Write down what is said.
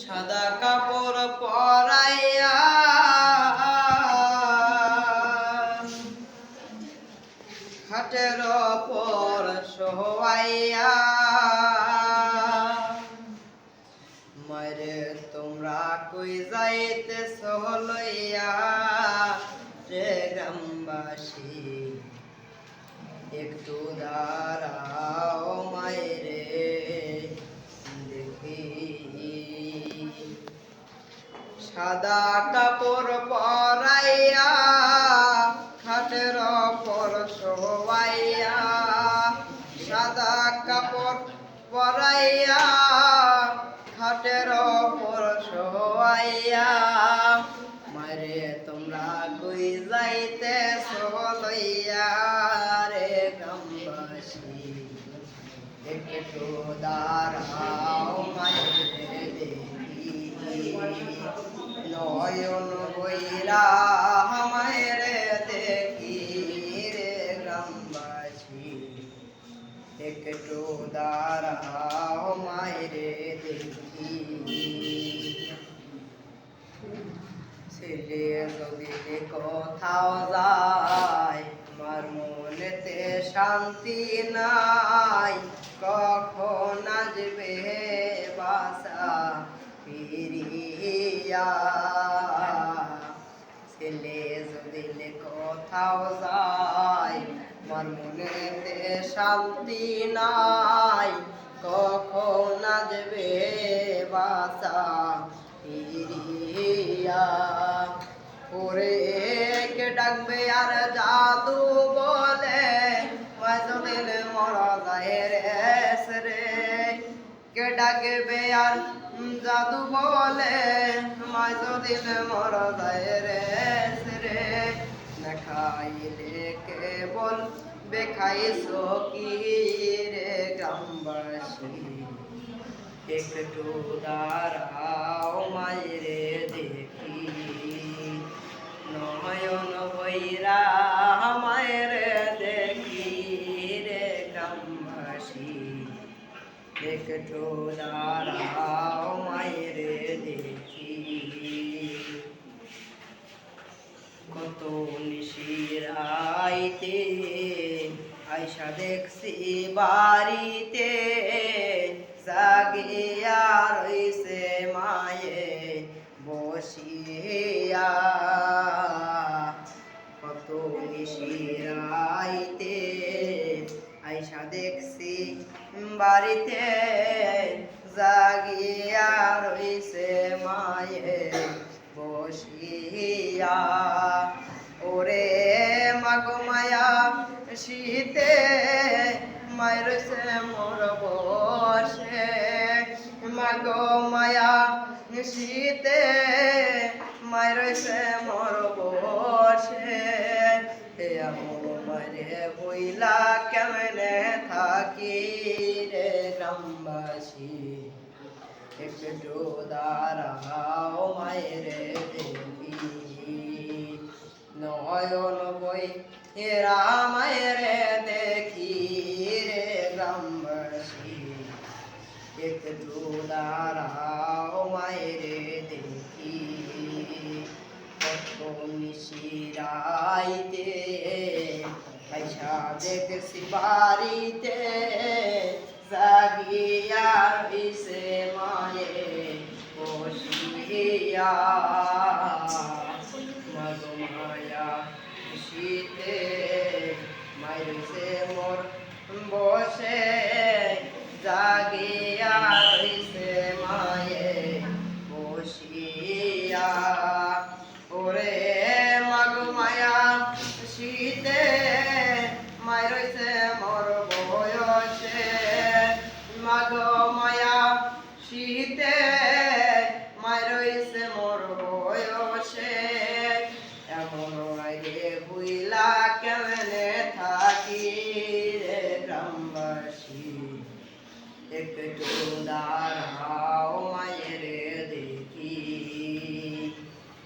সাদা কাপড় পরাইয়া খাটের ওপর শোয়াইয়া মারে তোমরা কই যাইতে সহলইয়া রে গ্রামবাসী? একটু দাঁড়াও। সাদা কাপড় পরাইয়া, খাটের ওপর শোয়াইয়া, সাদা কাপড় পরাইয়া, খাটের ওপর শোয়াইয়া মারে তোমরা কই যাইতে লইয়া? একটু দাঁড়াও মায়ের দেখি নয়ন বইরা মায়ের দেখি রে গ্রামবাসী একটু দাঁড়াও মায়ের দেখি ছেলে যদি কোথাও শান্তি নাই কখন আসবে বাসা ফিরিয়া? ছেলে যদি কোথাও যায় মনেতে শান্তি নাই। কখন আসবে বাসা ফিরিয়া? ওরে কে ডাকবে আর জাদু বলে? মাজদিন মরা যায় রে কে ডাকবে আর জাদু বলে? মাজদিন মরা যায় রে রে। দেখাইলে কেবল বেখাইছো কি রে গ্রামবাসী? একটু দাঁড়াও মায়েরে দেখি। নয়ন বৈরা একটু দাঁড়াও মায়েরে দেখি। কত নিশিরাইতে আয়সা দেখছি বাড়িতে জাগিয়া রইছে মায়ে বসিয়া। বাড়িতে জাগিয়া রইছে মায়ে বসিয়া। ওরে মাগো মায়া, শীতে মায়ের সে মোর বসে। মাগো মায়া, শীতে মায়ের সে মোর বসে। হে আমো মারে বইলা কেমনে গ্রামবাসী একটু দাঁড়াও মায়ের দেখি নয়ন বই এরা মায়ের দেখি রে গ্রামবাসী একটু দাঁড়াও মায়ের দেখি কত মিশিরাইতে পয়সা দেখছি বাড়িতে জাগিয়া ইসে মায়ে, বসিয়া। মধুমায়া শীতে মাইছে মোর বসে। জাগিয়া ইসে মায়ে, বসিয়া। ওরে মাগো মায়া শীতে একটু দাঁড়া